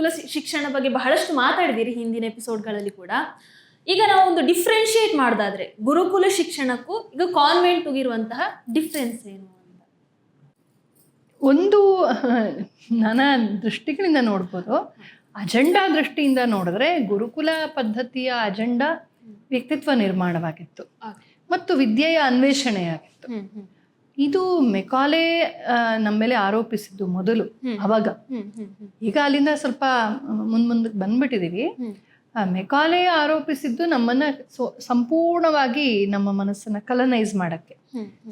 ಗುರುಕುಲ ಶಿಕ್ಷಣ ಬಗ್ಗೆ ಬಹಳಷ್ಟು ಮಾತಾಡಿದಿರಿ ಹಿಂದಿನ ಎಪಿಸೋಡ್ಗಳಲ್ಲಿ ಕೂಡ. ಈಗ ನಾವು ಒಂದು ಡಿಫ್ರೆನ್ಶಿಯೇಟ್ ಮಾಡೋದಾದ್ರೆ ಗುರುಕುಲ ಶಿಕ್ಷಣಕ್ಕೂ ಈಗ ಕಾನ್ವೆಂಟ್ಗಿರುವಂತಹ ಡಿಫ್ರೆನ್ಸ್ ಏನು ಅಂತ. ಒಂದು ನನ್ನ ದೃಷ್ಟಿಗಳಿಂದ ನೋಡ್ಬೋದು. ಅಜೆಂಡಾ ದೃಷ್ಟಿಯಿಂದ ನೋಡಿದ್ರೆ ಗುರುಕುಲ ಪದ್ಧತಿಯ ಅಜೆಂಡಾ ವ್ಯಕ್ತಿತ್ವ ನಿರ್ಮಾಣವಾಗಿತ್ತು. ಮತ್ತು ವಿದ್ಯೆಯ ಅನ್ವೇಷಣೆಯಾಗಿತ್ತು. ಇದು ಮೆಕಾಲೆ ನಮ್ಮ ಮೇಲೆ ಆರೋಪಿಸಿದ್ದು ಮೊದಲು ಅವಾಗ. ಈಗ ಅಲ್ಲಿಂದ ಸ್ವಲ್ಪ ಮುಂದ್ ಮುಂದಕ್ಕೆ ಬಂದ್ಬಿಟ್ಟಿದೀವಿ. ಮೆಕಾಲೆ ಆರೋಪಿಸಿದ್ದು ನಮ್ಮನ್ನ ಸೊ- ಸಂಪೂರ್ಣವಾಗಿ ನಮ್ಮ ಮನಸ್ಸನ್ನ ಕಲನೈಸ್ ಮಾಡಕ್ಕೆ.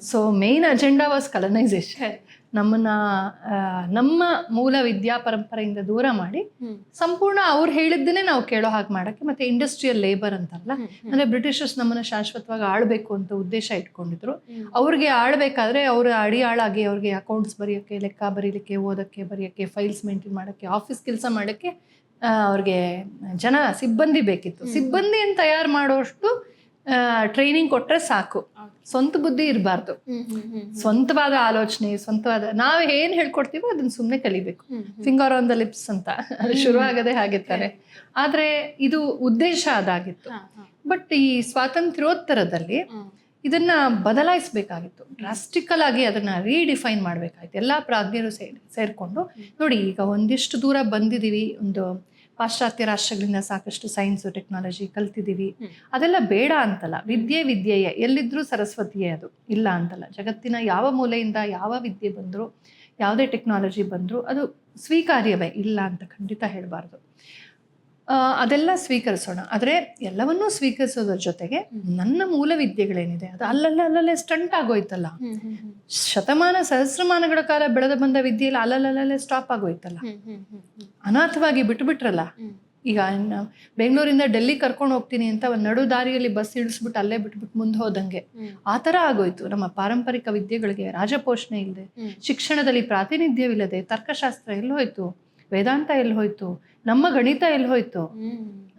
So main agenda was colonisation ನಮ್ಮನ್ನ ನಮ್ಮ ಮೂಲ ವಿದ್ಯಾ ಪರಂಪರೆಯಿಂದ ದೂರ ಮಾಡಿ ಸಂಪೂರ್ಣ ಅವ್ರು ಹೇಳಿದ್ದನ್ನೇ ನಾವು ಕೇಳೋ ಹಾಗೆ ಮಾಡಕ್ಕೆ ಮತ್ತೆ ಇಂಡಸ್ಟ್ರಿಯಲ್ ಲೇಬರ್ ಅಂತಲ್ಲ ಅಂದ್ರೆ ಬ್ರಿಟಿಷರ್ಸ್ ನಮ್ಮನ್ನ ಶಾಶ್ವತವಾಗಿ ಆಳ್ಬೇಕು ಅಂತ ಉದ್ದೇಶ ಇಟ್ಕೊಂಡಿದ್ರು. ಅವ್ರಿಗೆ ಆಳ್ಬೇಕಾದ್ರೆ ಅವ್ರ ಅಡಿಯಾಳಾಗಿ ಅವ್ರಿಗೆ ಅಕೌಂಟ್ಸ್ ಬರೆಯೋಕ್ಕೆ ಲೆಕ್ಕ ಬರೀಲಿಕ್ಕೆ ಓದಕ್ಕೆ ಬರೆಯೋಕ್ಕೆ ಫೈಲ್ಸ್ ಮೇಂಟೈನ್ ಮಾಡೋಕ್ಕೆ ಆಫೀಸ್ ಕೆಲಸ ಮಾಡೋಕ್ಕೆ ಅವ್ರಿಗೆ ಜನ ಸಿಬ್ಬಂದಿ ಬೇಕಿತ್ತು. ಸಿಬ್ಬಂದಿಯನ್ನು ತಯಾರು ಮಾಡೋಷ್ಟು ಟ್ರೈನಿಂಗ್ ಕೊಟ್ಟರೆ ಸಾಕು. ಸ್ವಂತ ಬುದ್ಧಿ ಇರಬಾರ್ದು. ಸ್ವಂತವಾದ ಆಲೋಚನೆ ಸ್ವಂತವಾದ ನಾವು ಏನ್ ಹೇಳ್ಕೊಡ್ತೀವೋ ಅದನ್ನ ಸುಮ್ಮನೆ ಕಲಿಬೇಕು. ಫಿಂಗರ್ ಆನ್ ದ ಲಿಪ್ಸ್ ಅಂತ. ಅದು ಶುರು ಆಗದೆ ಹಾಗೆ ಆದ್ರೆ ಇದು ಉದ್ದೇಶ ಅದಾಗಿತ್ತು. ಬಟ್ ಈ ಸ್ವಾತಂತ್ರ್ಯೋತ್ತರದಲ್ಲಿ. ಇದನ್ನ ಬದಲಾಯಿಸಬೇಕಾಗಿತ್ತು. ಡ್ರಾಸ್ಟಿಕಲ್ ಆಗಿ ಅದನ್ನ ರೀಡಿಫೈನ್ ಮಾಡಬೇಕಾಗಿತ್ತು ಎಲ್ಲ ಪ್ರಾಜ್ಞರು ಸೇರಿ ಸೇರಿಕೊಂಡು. ನೋಡಿ ಈಗ ಒಂದಿಷ್ಟು ದೂರ ಬಂದಿದೀವಿ. ಒಂದು ಪಾಶ್ಚಾತ್ಯ ರಾಷ್ಟ್ರಗಳಿಂದ ಸಾಕಷ್ಟು ಸೈನ್ಸ್ ಟೆಕ್ನಾಲಜಿ ಕಲ್ತಿದ್ದೀವಿ. ಅದೆಲ್ಲ ಬೇಡ ಅಂತಲ್ಲ. ವಿದ್ಯೆ ವಿದ್ಯೆಯೇ. ಎಲ್ಲಿದ್ರೂ ಸರಸ್ವತಿಯೇ ಅದು. ಇಲ್ಲ ಅಂತಲ್ಲ. ಜಗತ್ತಿನ ಯಾವ ಮೂಲೆಯಿಂದ ಯಾವ ವಿದ್ಯೆ ಬಂದರೂ ಯಾವುದೇ ಟೆಕ್ನಾಲಜಿ ಬಂದರೂ ಅದು ಸ್ವೀಕಾರ್ಯವೇ ಇಲ್ಲ ಅಂತ ಖಂಡಿತ ಹೇಳಬಾರ್ದು. ಅದೆಲ್ಲ ಸ್ವೀಕರಿಸೋಣ. ಆದರೆ ಎಲ್ಲವನ್ನೂ ಸ್ವೀಕರಿಸೋದ್ರ ಜೊತೆಗೆ ನನ್ನ ಮೂಲ ವಿದ್ಯೆಗಳೇನಿದೆ ಅದು ಅಲ್ಲಲ್ಲೇ ಅಲ್ಲಲ್ಲೇ ಸ್ಟಂಟ್ ಆಗೋಯ್ತಲ್ಲ. ಶತಮಾನ ಸಹಸ್ರಮಾನಗಳ ಕಾಲ ಬೆಳೆದು ಬಂದ ವಿದ್ಯೆಯಲ್ಲಿ ಅಲ್ಲಲ್ಲಲ್ಲೇ ಸ್ಟಾಪ್ ಆಗೋಯ್ತಲ್ಲ. ಅನಾಥವಾಗಿ ಬಿಟ್ಬಿಟ್ರಲ್ಲ. ಈಗ ಬೆಂಗಳೂರಿಂದ ಡೆಲ್ಲಿ ಕರ್ಕೊಂಡು ಹೋಗ್ತೀನಿ ಅಂತ ಒಂದು ನಡು ದಾರಿಯಲ್ಲಿ ಬಸ್ ಇಳಿಸ್ಬಿಟ್ಟು ಅಲ್ಲೇ ಬಿಟ್ಬಿಟ್ಟು ಮುಂದೆ ಹೋದಂಗೆ. ಆ ಥರ ಆಗೋಯ್ತು. ನಮ್ಮ ಪಾರಂಪರಿಕ ವಿದ್ಯೆಗಳಿಗೆ ರಾಜಪೋಷಣೆ ಇಲ್ಲದೆ ಶಿಕ್ಷಣದಲ್ಲಿ ಪ್ರಾತಿನಿಧ್ಯವಿಲ್ಲದೆ ತರ್ಕಶಾಸ್ತ್ರ ಎಲ್ಲಿ ಹೋಯ್ತು ವೇದಾಂತ ಎಲ್ಲಿ ಹೋಯ್ತು ನಮ್ಮ ಗಣಿತ ಎಲ್ಲಿ ಹೋಯ್ತು?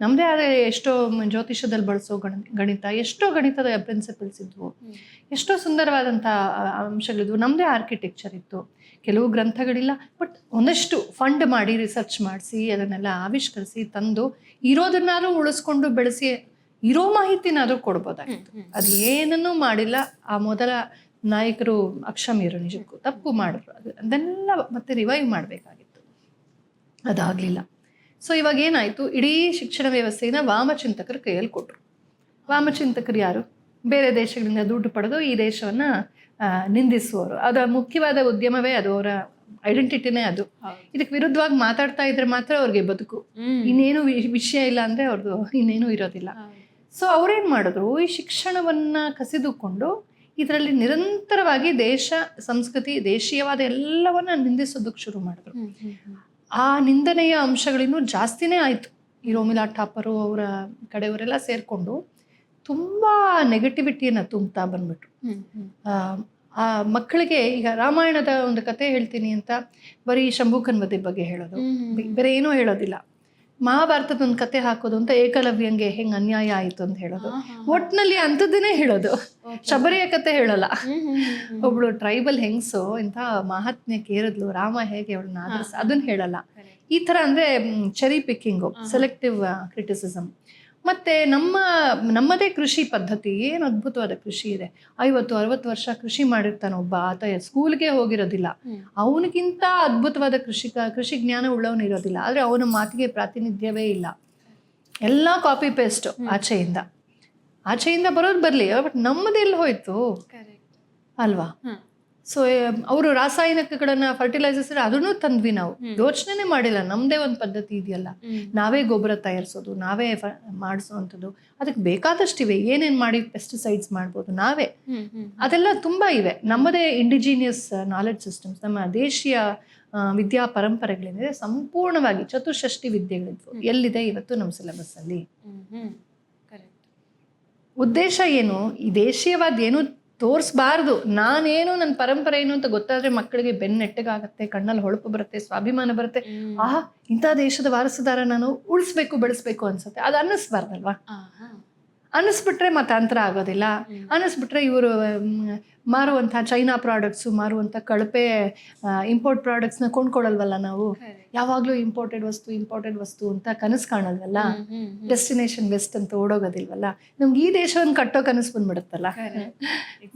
ನಮ್ದೇ ನಮ್ಮದೇ ಆದ ಎಷ್ಟೋ ಜ್ಯೋತಿಷ್ಯದಲ್ಲಿ ಜ್ಯೋತಿಷದಲ್ಲಿ ಬಳಸೋ ಗಣ ಗಣಿತ ಎಷ್ಟೋ ಗಣಿತದ ಪ್ರಿನ್ಸಿಪಲ್ಸ್ ಇದ್ವು. ಎಷ್ಟೋ ಸುಂದರವಾದಂಥ ಅಂಶಗಳಿದ್ವು. ನಮ್ಮದೇ ಆರ್ಕಿಟೆಕ್ಚರ್ ಇತ್ತು. ಕೆಲವು ಗ್ರಂಥಗಳಿಲ್ಲ ಬಟ್ ಒಂದಷ್ಟು ಫಂಡ್ ಮಾಡಿ ರಿಸರ್ಚ್ ಮಾಡಿಸಿ ಅದನ್ನೆಲ್ಲ ಆವಿಷ್ಕರಿಸಿ ತಂದು ಇರೋದನ್ನಾದ್ರೂ ಉಳಿಸ್ಕೊಂಡು ಬೆಳೆಸಿ ಇರೋ ಮಾಹಿತಿನಾದ್ರೂ ಕೊಡ್ಬೋದಾಗಿತ್ತು. ಅದು ಏನನ್ನೂ ಮಾಡಿಲ್ಲ. ಆ ಮೊದಲ ನಾಯಕರು ಅಕ್ಷಮ್ಯರು ನಿಜಕ್ಕೂ ತಪ್ಪು ಮಾಡಿದ್ರು. ಅದು ಅದನ್ನೆಲ್ಲ ಮತ್ತೆ ರಿವೈವ್ ಮಾಡಬೇಕಾಗಿತ್ತು. ಅದಾಗಲಿಲ್ಲ. ಸೊ ಇವಾಗ ಏನಾಯಿತು? ಇಡೀ ಶಿಕ್ಷಣ ವ್ಯವಸ್ಥೆಯನ್ನ ವಾಮಚಿಂತಕರು ಕೈಯಲ್ಲಿ ಕೊಟ್ಟರು ವಾಮಚಿಂತಕರು ಯಾರು? ಬೇರೆ ದೇಶಗಳಿಂದ ದುಡ್ಡು ಪಡೆದು ಈ ದೇಶವನ್ನು ನಿಂದಿಸುವವರು. ಅದರ ಮುಖ್ಯವಾದ ಉದ್ಯಮವೇ ಅದು ಅವರ ಐಡೆಂಟಿಟಿನೇ ಅದು. ಇದಕ್ಕೆ ವಿರುದ್ಧವಾಗಿ ಮಾತಾಡ್ತಾ ಇದ್ರೆ ಮಾತ್ರ ಅವ್ರಿಗೆ ಬದುಕು. ಇನ್ನೇನು ವಿಷಯ ಇಲ್ಲ ಅಂದರೆ ಅವ್ರದ್ದು ಇನ್ನೇನು ಇರೋದಿಲ್ಲ. ಸೊ ಅವ್ರೇನು ಮಾಡಿದ್ರು? ಈ ಶಿಕ್ಷಣವನ್ನ ಕಸಿದುಕೊಂಡು ಇದರಲ್ಲಿ ನಿರಂತರವಾಗಿ ದೇಶ ಸಂಸ್ಕೃತಿ ದೇಶೀಯವಾದ ಎಲ್ಲವನ್ನ ನಿಂದಿಸೋದಕ್ಕೆ ಶುರು ಮಾಡಿದ್ರು. ಆ ನಿಂದನೆಯ ಅಂಶಗಳಿನ್ನೂ ಜಾಸ್ತಿನೇ ಆಯಿತು. ಈ ರೋಮಿಲಾ ಠಾಪರು ಅವರ ಕಡೆಯವರೆಲ್ಲ ಸೇರಿಕೊಂಡು ತುಂಬ ನೆಗೆಟಿವಿಟಿಯನ್ನು ತುಂಬ್ತಾ ಬಂದ್ಬಿಟ್ರು. ಆ, ಮಕ್ಕಳಿಗೆ ಈಗ ರಾಮಾಯಣದ ಒಂದು ಕತೆ ಹೇಳ್ತೀನಿ ಅಂತ ಬರೀ ಶಂಭು ವಧೆ ಬಗ್ಗೆ ಹೇಳೋದು. ಬೇರೆ ಏನೂ ಹೇಳೋದಿಲ್ಲ. ಮಹಾಭಾರತದ ಒಂದು ಕತೆ ಹಾಕೋದು ಅಂತ ಏಕಲವ್ಯಂಗೆ ಹೆಂಗ್ ಅನ್ಯಾಯ ಆಯಿತು ಅಂತ ಹೇಳೋದು. ಒಟ್ಟಿನಲ್ಲಿ ಅಂಥದ್ದನ್ನೇ ಹೇಳೋದು. ಶಬರಿಯ ಕತೆ ಹೇಳಲ್ಲ. ಒಬ್ಳು ಟ್ರೈಬಲ್ ಹೆಂಗ್ಸು ಇಂಥ ಮಹಾತ್ಮೆ ಏರಿದ್ಲು ರಾಮ ಹೇಗೆ ಅವಳನ್ನ ಅದನ್ನ ಹೇಳಲ್ಲ. ಈ ತರ ಅಂದ್ರೆ ಚೆರಿ ಪಿಕ್ಕಿಂಗು ಸೆಲೆಕ್ಟಿವ್ ಕ್ರಿಟಿಸಿಸಮ್ ಮತ್ತೆ ನಮ್ಮ ನಮ್ಮದೇ ಕೃಷಿ ಪದ್ಧತಿ ಏನು ಅದ್ಭುತವಾದ ಕೃಷಿ ಇದೆ. ಐವತ್ತು ಅರವತ್ತು ವರ್ಷ ಕೃಷಿ ಮಾಡಿರ್ತಾನೆ ಒಬ್ಬ ಆತ ಸ್ಕೂಲ್ಗೆ ಹೋಗಿರೋದಿಲ್ಲ. ಅವನಿಗಿಂತ ಅದ್ಭುತವಾದ ಕೃಷಿಕ ಕೃಷಿ ಜ್ಞಾನ ಉಳ್ಳವನು ಇರೋದಿಲ್ಲ. ಆದರೆ ಅವನ ಮಾತಿಗೆ ಪ್ರಾತಿನಿಧ್ಯವೇ ಇಲ್ಲ. ಎಲ್ಲ ಕಾಪಿ ಪೇಸ್ಟ್ ಆಚೆಯಿಂದ. ಆಚೆಯಿಂದ ಬರೋದು ಬರಲಿ ಬಟ್ ನಮ್ಮದೆಲ್ಲಿ ಹೋಯ್ತು. ಅಲ್ವಾ. ಸೊ ಅವರು ರಾಸಾಯನಿಕಗಳನ್ನ ಫರ್ಟಿಲೈಸರ್ಸ್ ಅದನ್ನು ತಂದ್ವಿ ನಾವು. ಯೋಚನೆ ಮಾಡಿಲ್ಲ. ನಮ್ಮದೇ ಒಂದು ಪದ್ಧತಿ ಇದೆಯಲ್ಲ. ನಾವೇ ಗೊಬ್ಬರ ತಯಾರಿಸೋದು ನಾವೇ ಮಾಡಿಸೋವಂಥದ್ದು ಅದಕ್ಕೆ ಬೇಕಾದಷ್ಟಿವೆ ಏನೇನು ಮಾಡಿ ಪೆಸ್ಟಿಸೈಡ್ಸ್ ಮಾಡ್ಬೋದು ನಾವೇ. ಅದೆಲ್ಲ ತುಂಬ ಇವೆ. ನಮ್ಮದೇ ಇಂಡಿಜಿನಿಯಸ್ ನಾಲೆಡ್ಜ್ ಸಿಸ್ಟಮ್ಸ್ ನಮ್ಮ ದೇಶೀಯ ವಿದ್ಯಾ ಪರಂಪರೆಗಳೇನಿದೆ ಸಂಪೂರ್ಣವಾಗಿ ಚತುಷ್ಷಷ್ಟಿ ವಿದ್ಯೆಗಳಿದ್ವು. ಎಲ್ಲಿದೆ ಇವತ್ತು ನಮ್ಮ ಸಿಲೆಬಸ್ಸಲ್ಲಿ ಅಲ್ಲಿ. ಉದ್ದೇಶ ಏನು? ಈ ದೇಶೀಯವಾದ ಏನು ತೋರಿಸ್ಬಾರ್ದು. ನಾನೇನು ನನ್ನ ಪರಂಪರೆ ಏನು ಅಂತ ಗೊತ್ತಾದ್ರೆ ಮಕ್ಕಳಿಗೆ ಬೆನ್ನೆಟ್ಟಗಾಗತ್ತೆ ಕಣ್ಣಲ್ಲಿ ಹೊಳಪು ಬರುತ್ತೆ ಸ್ವಾಭಿಮಾನ ಬರುತ್ತೆ. ಆ ಆಹಾ ಇಂಥ ದೇಶದ ವಾರಸುದಾರ ನಾನು ಉಳಿಸ್ಬೇಕು ಬೆಳೆಸ್ಬೇಕು ಅನ್ಸುತ್ತೆ. ಅದು ಅನ್ನಿಸ್ಬಾರ್ದಲ್ವಾ. ಅನ್ನಿಸ್ಬಿಟ್ರೆ ಮತಾಂತರ ಆಗೋದಿಲ್ಲ. ಅನಿಸ್ಬಿಟ್ರೆ ಇವರು ಮಾರುವಂಥ ಚೈನಾ ಪ್ರಾಡಕ್ಟ್ಸು ಮಾರುವಂಥ ಕಳಪೆ ಇಂಪೋರ್ಟ್ ಪ್ರಾಡಕ್ಟ್ಸ್ನ ಕೊಂಡ್ಕೊಳಲ್ವಲ್ಲ ನಾವು? ಯಾವಾಗಲೂ ಇಂಪೋರ್ಟೆಡ್ ವಸ್ತು ಇಂಪೋರ್ಟೆಡ್ ವಸ್ತು ಅಂತ ಕನಸು ಕಾಣಲ್ವಲ್ಲ? ಡೆಸ್ಟಿನೇಷನ್ ವೆಸ್ಟ್ ಅಂತ ಓಡೋಗೋದಿಲ್ವಲ್ಲ? ನಮ್ಗೆ ಈ ದೇಶವನ್ನು ಕಟ್ಟೋ ಕನಸು ಬಂದ್ಬಿಡುತ್ತಲ್ಲ?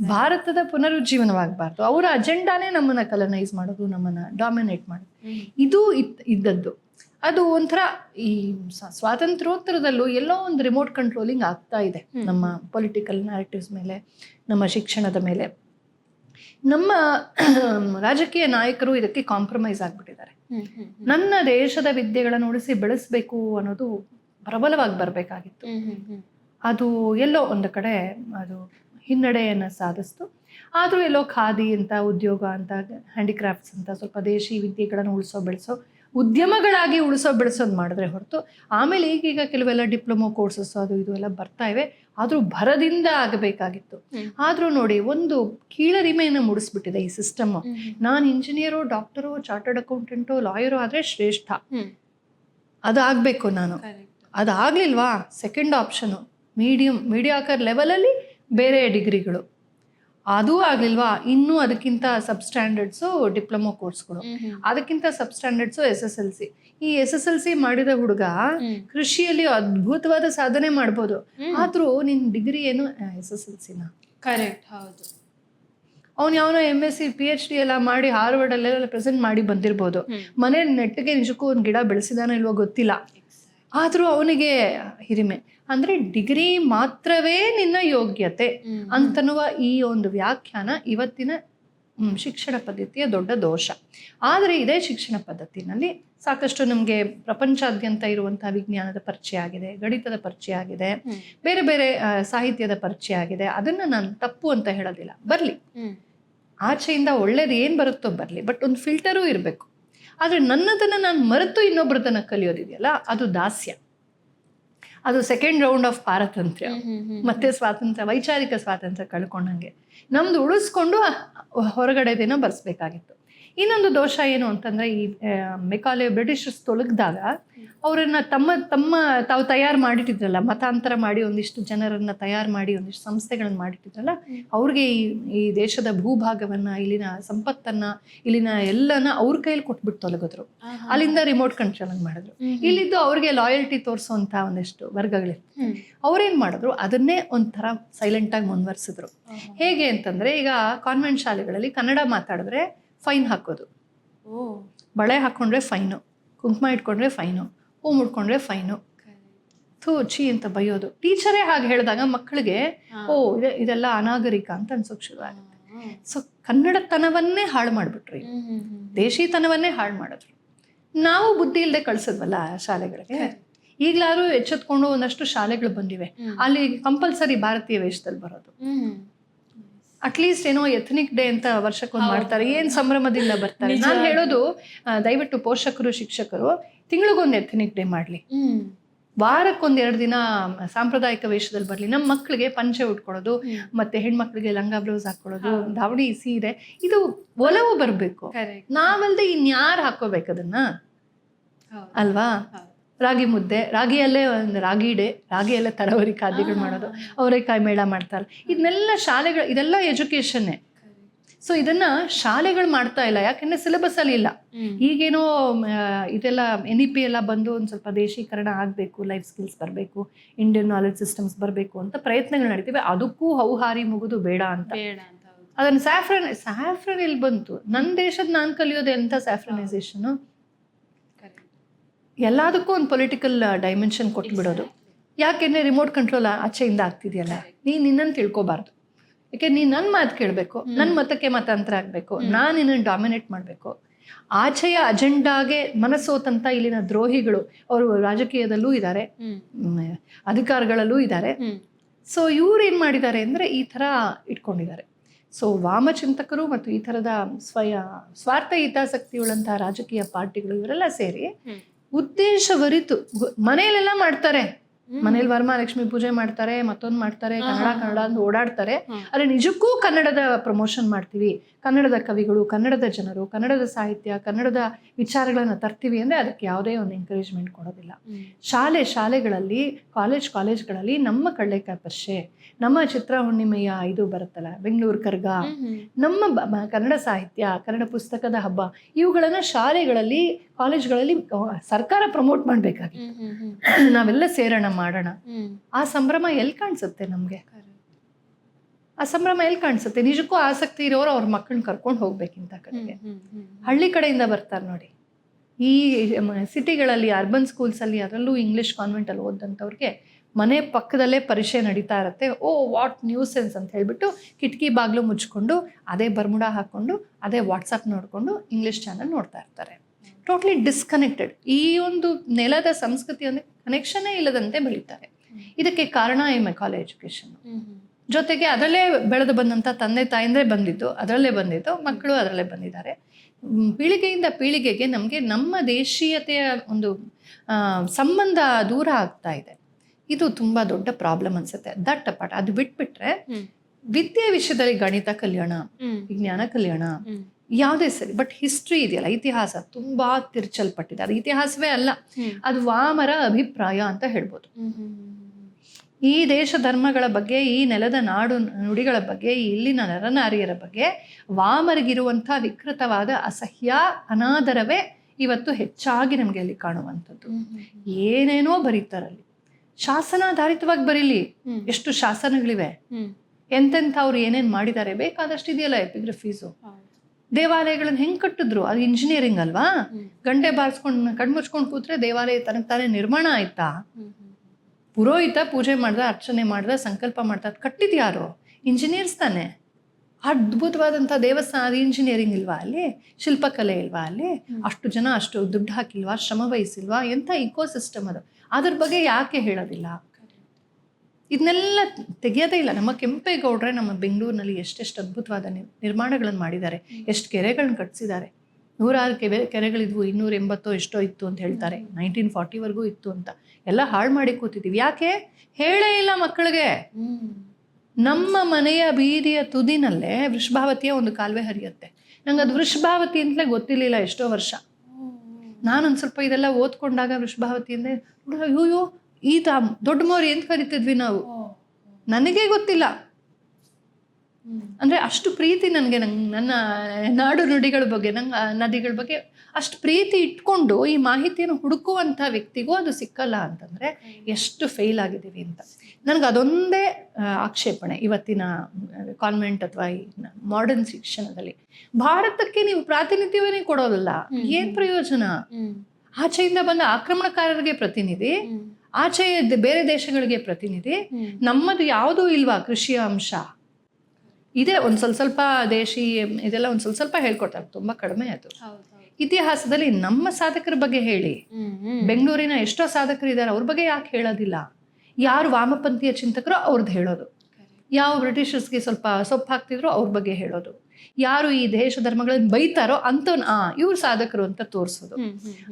ಭಾರತದ ಪುನರುಜ್ಜೀವನವಾಗಬಾರ್ದು. ಅವರ ಅಜೆಂಡಾನೇ ನಮ್ಮನ್ನ ಕಲನೈಸ್ ಮಾಡೋದು ನಮ್ಮನ್ನ ಡಾಮಿನೇಟ್ ಮಾಡೋದು. ಇದು ಇದ್ದದ್ದು. ಅದು ಒಂಥರ ಈ ಸ್ವಾತಂತ್ರ್ಯೋತ್ತರದಲ್ಲೂ ಎಲ್ಲೋ ಒಂದು ರಿಮೋಟ್ ಕಂಟ್ರೋಲಿಂಗ್ ಆಗ್ತಾ ಇದೆ. ನಮ್ಮ ಪೊಲಿಟಿಕಲ್ ನ್ಯಾರೇಟಿವ್ಸ್ ಮೇಲೆ ನಮ್ಮ ಶಿಕ್ಷಣದ ಮೇಲೆ. ನಮ್ಮ ರಾಜಕೀಯ ನಾಯಕರು ಇದಕ್ಕೆ ಕಾಂಪ್ರಮೈಸ್ ಆಗ್ಬಿಟ್ಟಿದ್ದಾರೆ. ನನ್ನ ದೇಶದ ವಿದ್ಯೆಗಳನ್ನು ಉಳಿಸಿ ಬೆಳೆಸಬೇಕು ಅನ್ನೋದು ಪ್ರಬಲವಾಗಿ ಬರಬೇಕಾಗಿತ್ತು. ಅದು ಎಲ್ಲೋ ಒಂದು ಕಡೆ ಅದು ಹಿನ್ನಡೆಯನ್ನು ಸಾಧಿಸ್ತು. ಆದರೂ ಎಲ್ಲೋ ಖಾದಿ ಅಂತ ಉದ್ಯೋಗ ಅಂತ ಹ್ಯಾಂಡಿಕ್ರಾಫ್ಟ್ಸ್ ಅಂತ ಸ್ವಲ್ಪ ದೇಶಿ ವಿದ್ಯೆಗಳನ್ನು ಉಳಿಸೋ ಬೆಳೆಸೋ ಉದ್ಯಮಗಳಾಗಿ ಉಳಿಸೋ ಬೆಳೆಸೋದು ಮಾಡಿದ್ರೆ ಹೊರತು ಆಮೇಲೆ ಈಗೀಗ ಕೆಲವೆಲ್ಲ ಡಿಪ್ಲೊಮೊ ಕೋರ್ಸಸ್ ಅದು ಇದು ಎಲ್ಲ ಬರ್ತಾ ಇವೆ. ಆದರೂ ಭರದಿಂದ ಆಗಬೇಕಾಗಿತ್ತು. ಆದರೂ ನೋಡಿ ಒಂದು ಕೀಳರಿಮೆಯನ್ನು ಮೂಡಿಸ್ಬಿಟ್ಟಿದೆ ಈ ಸಿಸ್ಟಮ್ ನಾನು engineer doctor chartered accountant lawyer ಆದರೆ ಶ್ರೇಷ್ಠ. ಅದು ಆಗಬೇಕು ನಾನು. ಅದಾಗ್ಲಿಲ್ವಾ? ಸೆಕೆಂಡ್ ಆಪ್ಷನು ಮೀಡಿಯಂ ಮೀಡಿಯಾಕರ್ ಲೆವೆಲಲ್ಲಿ ಬೇರೆ ಡಿಗ್ರಿಗಳು ಅದೂ ಆಗಲಿಲ್ವಾ? ಇನ್ನೂ ಅದಕ್ಕಿಂತ ಸಬ್ ಸ್ಟ್ಯಾಂಡರ್ಡ್ಸು ಡಿಪ್ಲೊಮೊ ಕೋರ್ಸ್ಗಳು ಅದಕ್ಕಿಂತ sub standards S S L C ಈ ಎಸ್ ಎಸ್ ಎಲ್ ಸಿ ಮಾಡಿದ ಹುಡುಗ ಕೃಷಿಯಲ್ಲಿ ಅದ್ಭುತವಾದ ಸಾಧನೆ ಮಾಡ್ಬೋದು. ಆದರೂ ನಿನ್ನ ಡಿಗ್ರಿ ಏನು ಎಸ್ ಎಸ್ ಎಲ್ ಸಿನ ಕರೆಕ್ಟ್ ಹೌದು. ಅವ್ನು ಯಾವನೋ M S C P H D ಎಲ್ಲ ಮಾಡಿ ಹಾರ್ವರ್ಡ್ ಅಲ್ಲೆಲ್ಲ ಪ್ರೆಸೆಂಟ್ ಮಾಡಿ ಬಂದಿರ್ಬೋದು. ಮನೆ ನೆಟ್ಟಿಗೆ ನಿಜಕ್ಕೂ ಒಂದು ಗಿಡ ಬೆಳೆಸಿದಾನೋ ಇಲ್ವೋ ಗೊತ್ತಿಲ್ಲ. ಆದರೂ ಅವನಿಗೆ ಹಿರಿಮೆ. ಅಂದರೆ ಡಿಗ್ರಿ ಮಾತ್ರವೇ ನಿನ್ನ ಯೋಗ್ಯತೆ. ಅಂತನ್ನುವ ಈ ಒಂದು ವ್ಯಾಖ್ಯಾನ ಇವತ್ತಿನ ಶಿಕ್ಷಣ ಪದ್ಧತಿಯ ದೊಡ್ಡ ದೋಷ. ಆದರೆ ಇದೇ ಶಿಕ್ಷಣ ಪದ್ಧತಿನಲ್ಲಿ ಸಾಕಷ್ಟು ನಮಗೆ ಪ್ರಪಂಚಾದ್ಯಂತ ಇರುವಂತಹ ವಿಜ್ಞಾನದ ಪರಿಚಯ ಆಗಿದೆ ಗಣಿತದ ಪರಿಚಯ ಆಗಿದೆ ಬೇರೆ ಬೇರೆ ಸಾಹಿತ್ಯದ ಪರಿಚಯ ಆಗಿದೆ. ಅದನ್ನ ನಾನು ತಪ್ಪು ಅಂತ ಹೇಳೋದಿಲ್ಲ. ಬರಲಿ. ಆಚೆಯಿಂದ ಒಳ್ಳೇದು ಏನು ಬರುತ್ತೋ ಬರಲಿ. ಬಟ್ ಒಂದು ಫಿಲ್ಟರೂ ಇರಬೇಕು. ಆದರೆ ನನ್ನದನ್ನು ನಾನು ಮರೆತು ಇನ್ನೊಬ್ಬರದನ್ನು ಕಲಿಯೋದಿದೆಯಲ್ಲ ಅದು ದಾಸ್ಯ. ಅದು ಸೆಕೆಂಡ್ ರೌಂಡ್ ಆಫ್ ಪಾರತಂತ್ರ್ಯ. ಮತ್ತೆ ಸ್ವಾತಂತ್ರ್ಯ ವೈಚಾರಿಕ ಸ್ವಾತಂತ್ರ್ಯ ಕಳ್ಕೊಂಡಂಗೆ. ನಮ್ದು ಉಳಿಸ್ಕೊಂಡು ಹೊರಗಡೆ ದಿನ ಬರ್ಸ್ಬೇಕಾಗಿತ್ತು. ಇನ್ನೊಂದು ದೋಷ ಏನು ಅಂತಂದ್ರೆ ಈ ಮೆಕಾಲೆ ಬ್ರಿಟಿಷರ್ಸ್ ತೊಲಗಿದಾಗ ಅವರನ್ನ ತಮ್ಮ ತಮ್ಮ ತಾವು ತಯಾರು ಮಾಡಿಟ್ಟಿದ್ರಲ್ಲ ಮತಾಂತರ ಮಾಡಿ ಒಂದಿಷ್ಟು ಜನರನ್ನ ತಯಾರು ಮಾಡಿ ಒಂದಿಷ್ಟು ಸಂಸ್ಥೆಗಳನ್ನ ಮಾಡಿಟ್ಟಿದ್ರಲ್ಲ ಅವ್ರಿಗೆ ಈ ಈ ದೇಶದ ಭೂಭಾಗವನ್ನ ಇಲ್ಲಿನ ಸಂಪತ್ತನ್ನ ಇಲ್ಲಿನ ಎಲ್ಲನ ಅವ್ರ ಕೈಯಲ್ಲಿ ಕೊಟ್ಬಿಟ್ಟು ತೊಲಗಿದ್ರು ಅಲ್ಲಿಂದ ರಿಮೋಟ್ ಕಂಟ್ರೋಲ್ ಮಾಡಿದ್ರು. ಇಲ್ಲಿದ್ದು ಅವ್ರಿಗೆ ಲಾಯಲ್ಟಿ ತೋರಿಸುವಂತ ಒಂದಿಷ್ಟು ವರ್ಗಗಳಿತ್ತು. ಅವ್ರೇನ್ ಮಾಡಿದ್ರು? ಅದನ್ನೇ ಒಂಥರ ಸೈಲೆಂಟ್ ಆಗಿ ಮುಂದುವರಿಸಿದ್ರು. ಹೇಗೆ ಅಂತಂದ್ರೆ ಈಗ ಕಾನ್ವೆಂಟ್ ಶಾಲೆಗಳಲ್ಲಿ ಕನ್ನಡ ಮಾತಾಡಿದ್ರೆ ಫೈನ್ ಹಾಕೋದು. ಬಳೆ ಹಾಕೊಂಡ್ರೆ ಫೈನು ಕುಂಕುಮ ಇಟ್ಕೊಂಡ್ರೆ ಫೈನು ಹೂ ಮುಡ್ಕೊಂಡ್ರೆ ಫೈನು ಥೂ ಚಿ ಅಂತ ಬೈಯೋದು. ಟೀಚರೇ ಹಾಗೆ ಹೇಳಿದಾಗ ಮಕ್ಕಳಿಗೆ ಓ ಇದೆ ಇದೆಲ್ಲ ಅನಾಗರಿಕ ಅಂತ ಅನ್ಸೋಕ್ ಶುರು ಆಗುತ್ತೆ. ಸೊ ಕನ್ನಡತನವನ್ನೇ ಹಾಳು ಮಾಡಿಬಿಟ್ರಿ ದೇಶೀತನವನ್ನೇ ಹಾಳು ಮಾಡಿದ್ರು. ನಾವು ಬುದ್ಧಿ ಇಲ್ಲದೆ ಕಳಿಸಿದ್ವಲ್ಲ ಶಾಲೆಗಳಿಗೆ? ಈಗಲಾದ್ರೂ ಎಚ್ಚೆತ್ಕೊಂಡು ಒಂದಷ್ಟು ಶಾಲೆಗಳು ಬಂದಿವೆ. ಅಲ್ಲಿ ಕಂಪಲ್ಸರಿ ಭಾರತೀಯ ವೇಷದಲ್ಲಿ ಬರೋದು. ಅಟ್ಲೀಸ್ಟ್ ಏನೋ ಎಥ್ನಿಕ್ ಡೇ ಅಂತ ವರ್ಷಕ್ಕೊಂದು ಮಾಡ್ತಾರೆ. ಏನ್ ಸಂಭ್ರಮದಿಂದ ಬರ್ತಾರೆ? ನಾನು ಹೇಳೋದು ದಯವಿಟ್ಟು ಪೋಷಕರು ಶಿಕ್ಷಕರು ತಿಂಗಳಿಗೊಂದು ಎಥ್ನಿಕ್ ಡೇ ಮಾಡ್ಲಿ. ವಾರಕ್ಕೊಂದ್ ಎರಡು ದಿನ ಸಾಂಪ್ರದಾಯಿಕ ವೇಷದಲ್ಲಿ ಬರಲಿ. ನಮ್ಮ ಮಕ್ಕಳಿಗೆ ಪಂಚೆ ಉಟ್ಕೊಳ್ಳೋದು ಮತ್ತೆ ಹೆಣ್ಮಕ್ಳಿಗೆ ಲಂಗ ಬ್ಲೌಸ್ ಹಾಕೊಳ್ಳೋದು ದಾವಣಿ ಸೀರೆ ಇದು ಒಲವು ಬರಬೇಕು. ನಾವಲ್ದೆ ಇನ್ಯಾರು ಹಾಕೋಬೇಕು ಅದನ್ನ? ಅಲ್ವಾ? ರಾಗಿ ಮುದ್ದೆ ರಾಗಿಯಲ್ಲೇ ಒಂದು ರಾಗಿ ಡೇ ರಾಗಿಯಲ್ಲೇ ತರವರಿ ಖಾದ್ಯಗಳು ಮಾಡೋದು. ಅವರೇಕಾಯಿ ಮೇಳ ಮಾಡ್ತಾರೆ. ಇದನ್ನೆಲ್ಲ ಶಾಲೆಗಳು ಇದೆಲ್ಲ ಎಜುಕೇಷನ್ನೇ. ಸೊ ಇದನ್ನ ಶಾಲೆಗಳು ಮಾಡ್ತಾ ಇಲ್ಲ. ಯಾಕೆಂದ್ರೆ ಸಿಲೆಬಸ್ ಅಲ್ಲಿ ಇಲ್ಲ. ಈಗೇನೋ ಇದೆಲ್ಲ ಎನ್ ಇ ಪಿ ಎಲ್ಲ ಬಂದು ಒಂದು ಸ್ವಲ್ಪ ದೇಶೀಕರಣ ಆಗಬೇಕು ಲೈಫ್ ಸ್ಕಿಲ್ಸ್ ಬರಬೇಕು ಇಂಡಿಯನ್ ನಾಲೆಜ್ ಸಿಸ್ಟಮ್ಸ್ ಬರಬೇಕು ಅಂತ ಪ್ರಯತ್ನಗಳು ನಡೀತೀವಿ. ಅದಕ್ಕೂ ಹೌಹಾರಿ ಮುಗಿದು ಬೇಡ ಅಂತ. ಅದನ್ನ ಸ್ಯಾಫ್ರನ್ ಸ್ಯಾಫ್ರನ್ ಇಲ್ಲಿ ಬಂತು? ನನ್ನ ದೇಶದ ನಾನು ಕಲಿಯೋದೆ ಎಂಥ ಸ್ಯಾಫ್ರನೈಸೇಷನು ಎಲ್ಲದಕ್ಕೂ ಒಂದು ಪೊಲಿಟಿಕಲ್ ಡೈಮೆನ್ಷನ್ ಕೊಟ್ಬಿಡೋದು. ಯಾಕೆಂದರೆ ರಿಮೋಟ್ ಕಂಟ್ರೋಲ್ ಆಚೆಯಿಂದ ಆಗ್ತಿದೆಯಲ್ಲ? ನೀ ನಿನ್ನನ್ನು ತಿಳ್ಕೊಬಾರ್ದು. ಯಾಕೆ ನೀ ನನ್ನ ಮಾತು ಕೇಳಬೇಕು ನನ್ನ ಮತಕ್ಕೆ ಮತಾಂತರ ಆಗಬೇಕು ನಾನು ನಿನ್ನನ್ನು ಡಾಮಿನೇಟ್ ಮಾಡಬೇಕು. ಆಚೆಯ ಅಜೆಂಡಾಗೆ ಮನಸ್ಸೋತಂತ ಇಲ್ಲಿನ ದ್ರೋಹಿಗಳು ಅವರು ರಾಜಕೀಯದಲ್ಲೂ ಇದ್ದಾರೆ ಅಧಿಕಾರಗಳಲ್ಲೂ ಇದ್ದಾರೆ. ಸೊ ಇವ್ರು ಏನು ಮಾಡಿದ್ದಾರೆ ಅಂದರೆ ಈ ಥರ ಇಟ್ಕೊಂಡಿದ್ದಾರೆ. ಸೊ ವಾಮಚಿಂತಕರು ಮತ್ತು ಈ ಥರದ ಸ್ವಯ ಸ್ವಾರ್ಥ ಹಿತಾಸಕ್ತಿಯುಳ್ಳಂತಹ ರಾಜಕೀಯ ಪಾರ್ಟಿಗಳು ಇವರೆಲ್ಲ ಸೇರಿ. ಉದ್ದೇಶವರಿತು ಮನೆಯಲ್ಲೆಲ್ಲ ಮಾಡ್ತಾರೆ. ಮನೇಲಿ ವರಮಹಾಲಕ್ಷ್ಮಿ ಪೂಜೆ ಮಾಡ್ತಾರೆ ಮತ್ತೊಂದು ಮಾಡ್ತಾರೆ ಕನ್ನಡ ಕನ್ನಡ ಅಂತ ಓಡಾಡ್ತಾರೆ. ಆದ್ರೆ ನಿಜಕ್ಕೂ ಕನ್ನಡದ ಪ್ರಮೋಷನ್ ಮಾಡ್ತೀವಿ. ಕನ್ನಡದ ಕವಿಗಳು ಕನ್ನಡದ ಜನರು ಕನ್ನಡದ ಸಾಹಿತ್ಯ ಕನ್ನಡದ ವಿಚಾರಗಳನ್ನ ತರ್ತೀವಿ ಅಂದ್ರೆ ಅದಕ್ಕೆ ಯಾವುದೇ ಒಂದು ಎಂಕರೇಜ್ಮೆಂಟ್ ಕೊಡೋದಿಲ್ಲ. ಶಾಲೆ ಶಾಲೆಗಳಲ್ಲಿ ಕಾಲೇಜ್ ಕಾಲೇಜ್ಗಳಲ್ಲಿ ನಮ್ಮ ಕಳ್ಳೆಕಾಯಿ ಪರಿಷೆ ನಮ್ಮ ಚಿತ್ರ ಹುಣ್ಣಿಮೆಯ ಇದು ಬರುತ್ತಲ್ಲ ಬೆಂಗಳೂರು ಕರ್ಗ ನಮ್ಮ ಕನ್ನಡ ಸಾಹಿತ್ಯ ಕನ್ನಡ ಪುಸ್ತಕದ ಹಬ್ಬ ಇವುಗಳನ್ನ ಶಾಲೆಗಳಲ್ಲಿ ಕಾಲೇಜ್ಗಳಲ್ಲಿ ಸರ್ಕಾರ ಪ್ರಮೋಟ್ ಮಾಡಬೇಕಾಗಿತ್ತು. ನಾವೆಲ್ಲ ಸೇರೋಣ ಮಾಡೋಣ. ಆ ಸಂಭ್ರಮ ಎಲ್ಲಿ ಕಾಣಿಸುತ್ತೆ ನಮಗೆ? ಆ ಸಂಭ್ರಮ ಎಲ್ಲಿ ಕಾಣಿಸುತ್ತೆ? ನಿಜಕ್ಕೂ ಆಸಕ್ತಿ ಇರೋರು ಅವ್ರ ಮಕ್ಕಳನ್ನ ಕರ್ಕೊಂಡು ಹೋಗ್ಬೇಕಿಂತ ಕಡೆಗೆ. ಹಳ್ಳಿ ಕಡೆಯಿಂದ ಬರ್ತಾರೆ ನೋಡಿ. ಈ ಸಿಟಿಗಳಲ್ಲಿ ಅರ್ಬನ್ ಸ್ಕೂಲ್ಸಲ್ಲಿ ಅದರಲ್ಲೂ ಇಂಗ್ಲಿಷ್ ಕಾನ್ವೆಂಟಲ್ಲಿ ಓದಂಥವ್ರಿಗೆ ಮನೆ ಪಕ್ಕದಲ್ಲೇ ಪರೀಕ್ಷೆ ನಡೀತಾ ಇರುತ್ತೆ. ಓ ವಾಟ್ ನ್ಯೂಸೆನ್ಸ್ ಅಂತ ಹೇಳ್ಬಿಟ್ಟು ಕಿಟಕಿ ಬಾಗಿಲು ಮುಚ್ಕೊಂಡು ಅದೇ ಬರ್ಮುಡ ಹಾಕ್ಕೊಂಡು ಅದೇ ವಾಟ್ಸಪ್ ನೋಡಿಕೊಂಡು ಇಂಗ್ಲಿಷ್ ಚಾನಲ್ ನೋಡ್ತಾ ಇರ್ತಾರೆ. ಟೋಟ್ಲಿ ಡಿಸ್ಕನೆಕ್ಟೆಡ್ ಈ ಒಂದು ನೆಲದ ಸಂಸ್ಕೃತಿ ಅಂದರೆ ಕನೆಕ್ಷನ್ನೇ ಇಲ್ಲದಂತೆ ಬೆಳೀತಾರೆ. ಇದಕ್ಕೆ ಕಾರಣ ಈ ಕಾಲೇಜ್ ಎಜುಕೇಷನ್ ಜೊತೆಗೆ ಅದರಲ್ಲೇ ಬೆಳೆದು ಬಂದಂಥ ತಂದೆ ತಾಯಿಂದರೆ ಬಂದಿದ್ದು ಅದರಲ್ಲೇ ಬಂದಿದ್ದು ಮಕ್ಕಳು ಅದರಲ್ಲೇ ಬಂದಿದ್ದಾರೆ. ಪೀಳಿಗೆಯಿಂದ ಪೀಳಿಗೆಗೆ ನಮಗೆ ನಮ್ಮ ದೇಶೀಯತೆಯ ಒಂದು ಸಂಬಂಧ ದೂರ ಆಗ್ತಾ ಇದೆ. ಇದು ತುಂಬ ದೊಡ್ಡ ಪ್ರಾಬ್ಲಮ್ ಅನ್ಸುತ್ತೆ. ದಟ್ ಅಪಾರ್ಟ್ ಅದು ಬಿಟ್ಬಿಟ್ರೆ. ವಿದ್ಯೆ ವಿಷಯದಲ್ಲಿ ಗಣಿತ ಕಲ್ಯಾಣ ವಿಜ್ಞಾನ ಕಲ್ಯಾಣ ಯಾವುದೇ ಸರಿ ಬಟ್ ಹಿಸ್ಟ್ರಿ ಇದೆಯಲ್ಲ ಇತಿಹಾಸ ತುಂಬಾ ತಿರ್ಚಲ್ಪಟ್ಟಿದೆ. ಅದು ಇತಿಹಾಸವೇ ಅಲ್ಲ ಅದು ವಾಮರ ಅಭಿಪ್ರಾಯ ಅಂತ ಹೇಳ್ಬೋದು. ಈ ದೇಶ ಧರ್ಮಗಳ ಬಗ್ಗೆ ಈ ನೆಲದ ನಾಡು ನುಡಿಗಳ ಬಗ್ಗೆ ಈ ಇಲ್ಲಿನ ನರನಾರಿಯರ ಬಗ್ಗೆ ವಾಮರಿಗಿರುವಂಥ ವಿಕೃತವಾದ ಅಸಹ್ಯ ಅನಾದರವೇ ಇವತ್ತು ಹೆಚ್ಚಾಗಿ ನಮಗೆ ಅಲ್ಲಿ ಕಾಣುವಂಥದ್ದು. ಏನೇನೋ ಬರೀತಾರಲ್ಲಿ ಶಾಸನಾಧಾರಿತವಾಗಿ ಬರೀಲಿ. ಎಷ್ಟು ಶಾಸನಗಳಿವೆ. ಎಂತೆಂಥವ್ರು ಏನೇನು ಮಾಡಿದ್ದಾರೆ ಬೇಕಾದಷ್ಟು ಇದೆಯಲ್ಲ ಎಪಿಗ್ರಫೀಸು ದೇವಾಲಯಗಳನ್ನ ಹೆಂಗೆ ಕಟ್ಟಿದ್ರು? ಅದು ಇಂಜಿನಿಯರಿಂಗ್ ಅಲ್ವಾ? ಗಂಟೆ ಬಾರಿಸ್ಕೊಂಡು ಕಣ್ಮುಚ್ಕೊಂಡು ಕೂತ್ರೆ ದೇವಾಲಯ ತನಕ ತಾನೇ ನಿರ್ಮಾಣ ಆಯ್ತಾ? ಪುರೋಹಿತ ಪೂಜೆ ಮಾಡ್ದ ಅರ್ಚನೆ ಮಾಡ್ದ ಸಂಕಲ್ಪ ಮಾಡ್ದ ಅದು ಕಟ್ಟಿದ್ ಯಾರು? ಇಂಜಿನಿಯರ್ಸ್ ತಾನೆ. ಅದ್ಭುತವಾದಂಥ ದೇವಸ್ಥಾನ ಅದು ಇಂಜಿನಿಯರಿಂಗ್ ಇಲ್ವಾ ಅಲ್ಲಿ? ಶಿಲ್ಪಕಲೆ ಇಲ್ವಾ ಅಲ್ಲಿ? ಅಷ್ಟು ಜನ ಅಷ್ಟು ದುಡ್ಡು ಹಾಕಿಲ್ವಾ? ಶ್ರಮ ವಹಿಸಿಲ್ವಾ? ಎಂಥ ಇಕೋಸಿಸ್ಟಮ್ ಅದು? ಅದ್ರ ಬಗ್ಗೆ ಯಾಕೆ ಹೇಳೋದಿಲ್ಲ? ಇದನ್ನೆಲ್ಲ ತೆಗೆಯೋದೇ ಇಲ್ಲ. ನಮ್ಮ ಕೆಂಪೇಗೌಡ್ರೆ ನಮ್ಮ ಬೆಂಗಳೂರಿನಲ್ಲಿ ಎಷ್ಟೆಷ್ಟು ಅದ್ಭುತವಾದ ನಿರ್- ನಿರ್ಮಾಣಗಳನ್ನು ಮಾಡಿದ್ದಾರೆ. ಎಷ್ಟು ಕೆರೆಗಳನ್ನ ಕಟ್ಟಿಸಿದ್ದಾರೆ ನೂರಾರು ಕೆರೆ ಕೆರೆಗಳಿದ್ವು ಇನ್ನೂರ ಎಂಬತ್ತೋ ಎಷ್ಟೋ ಇತ್ತು ಅಂತ ಹೇಳ್ತಾರೆ. ನೈನ್ಟೀನ್ ಫಾರ್ಟಿವರೆಗೂ ಇತ್ತು ಅಂತ. ಎಲ್ಲ ಹಾಳು ಮಾಡಿ ಕೂತಿದ್ದೀವಿ. ಯಾಕೆ? ಹೇಳೇ ಇಲ್ಲ ಮಕ್ಕಳಿಗೆ. ನಮ್ಮ ಮನೆಯ ಬೀದಿಯ ತುದಿನಲ್ಲೇ ವೃಷಭಾವತಿಯ ಒಂದು ಕಾಲುವೆ ಹರಿಯುತ್ತೆ. ನಂಗೆ ಅದು ವೃಷಭಾವತಿ ಅಂತಲೇ ಗೊತ್ತಿರಲಿಲ್ಲ ಎಷ್ಟೋ ವರ್ಷ. ನಾನೊಂದು ಸ್ವಲ್ಪ ಇದೆಲ್ಲ ಓದ್ಕೊಂಡಾಗ ವೃಷಭಾವತಿ ಅಂದರೆ ಅಯ್ಯೋ ಈತ ದೊಡ್ಡ ಮೋರಿ ಅಂತ ಕರಿತಿದ್ವಿ ನಾವು? ನನಗೆ ಗೊತ್ತಿಲ್ಲ. ಅಂದರೆ ಅಷ್ಟು ಪ್ರೀತಿ ನನಗೆ ನಂಗೆ ನನ್ನ ನಾಡು ನುಡಿಗಳ ಬಗ್ಗೆ ನಂಗೆ ನದಿಗಳ ಬಗ್ಗೆ ಅಷ್ಟು ಪ್ರೀತಿ ಇಟ್ಕೊಂಡು ಈ ಮಾಹಿತಿಯನ್ನು ಹುಡುಕುವಂಥ ವ್ಯಕ್ತಿಗೂ ಅದು ಸಿಕ್ಕಲ್ಲ ಅಂತಂದರೆ ಎಷ್ಟು ಫೇಲ್ ಆಗಿದ್ದೀವಿ ಅಂತ. ನನಗೆ ಅದೊಂದೇ ಆಕ್ಷೇಪಣೆ ಇವತ್ತಿನ ಕಾನ್ವೆಂಟ್ ಅಥವಾ ಈ ಮಾಡರ್ನ್ ಶಿಕ್ಷಣದಲ್ಲಿ. ಭಾರತಕ್ಕೆ ನೀವು ಪ್ರಾತಿನಿಧ್ಯವನ್ನೇ ಕೊಡೋದಲ್ಲ. ಏನು ಪ್ರಯೋಜನ? ಆಚೆಯಿಂದ ಬಂದ ಆಕ್ರಮಣಕಾರರಿಗೆ ಪ್ರತಿನಿಧಿ ಆಚೆ ಬೇರೆ ದೇಶಗಳಿಗೆ ಪ್ರತಿನಿಧಿ ನಮ್ಮದು ಯಾವುದೂ ಇಲ್ವಾ ಕೃಷಿಯ ಅಂಶ? ಇದೆ ಒಂದು ಸ್ವಲ್ಪ ಸ್ವಲ್ಪ ದೇಶಿ ಇದೆಲ್ಲ ಒಂದು ಸ್ವಲ್ಪ ಸ್ವಲ್ಪ ಹೇಳ್ಕೊಡ್ತಾರೆ ತುಂಬ ಕಡಿಮೆ ಅದು. ಇತಿಹಾಸದಲ್ಲಿ ನಮ್ಮ ಸಾಧಕರ ಬಗ್ಗೆ ಹೇಳಿ. ಬೆಂಗಳೂರಿನ ಎಷ್ಟೋ ಸಾಧಕರು ಇದ್ದಾರೆ ಅವ್ರ ಬಗ್ಗೆ ಯಾಕೆ ಹೇಳೋದಿಲ್ಲ? ಯಾರು ವಾಮಪಂಥೀಯ ಚಿಂತಕರು ಅವ್ರದ್ದು ಹೇಳೋದು. ಯಾವ ಬ್ರಿಟಿಷರ್ಸ್ಗೆ ಸ್ವಲ್ಪ ಸೊಪ್ಪು ಹಾಕ್ತಿದ್ರು ಅವ್ರ ಬಗ್ಗೆ ಹೇಳೋದು. ಯಾರು ಈ ದೇಶ ಧರ್ಮಗಳನ್ನ ಬೈತಾರೋ ಅಂತ ಆ ಇವ್ರು ಸಾಧಕರು ಅಂತ ತೋರಿಸೋದು.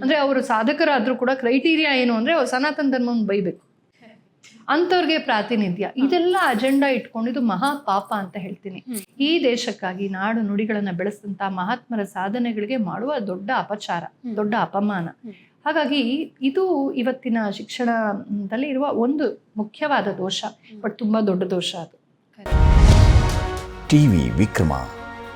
ಅಂದ್ರೆ ಅವರು ಸಾಧಕರಾದ್ರೂ ಕೂಡ ಕ್ರೈಟೀರಿಯಾ ಏನು ಅಂದ್ರೆ ಅವ್ರು ಸನಾತನ ಧರ್ಮವನ್ನು ಬೈಬೇಕು. ಅಂಥವ್ರಿಗೆ ಪ್ರಾತಿನಿಧ್ಯ. ಇದೆಲ್ಲ ಅಜೆಂಡಾ ಇಟ್ಕೊಂಡು ಇದು ಮಹಾ ಪಾಪ ಅಂತ ಹೇಳ್ತೀನಿ. ಈ ದೇಶಕ್ಕಾಗಿ ನಾಡು ನುಡಿಗಳನ್ನ ಬೆಳೆಸಿದಂತ ಮಹಾತ್ಮರ ಸಾಧನೆಗಳಿಗೆ ಮಾಡುವ ದೊಡ್ಡ ಅಪಚಾರ ದೊಡ್ಡ ಅಪಮಾನ. ಹಾಗಾಗಿ ಇದು ಇವತ್ತಿನ ಶಿಕ್ಷಣದಲ್ಲಿ ಇರುವ ಒಂದು ಮುಖ್ಯವಾದ ದೋಷ ಬಟ್ ತುಂಬಾ ದೊಡ್ಡ ದೋಷ ಅದು. ಟಿವಿ ವಿಕ್ರಮ.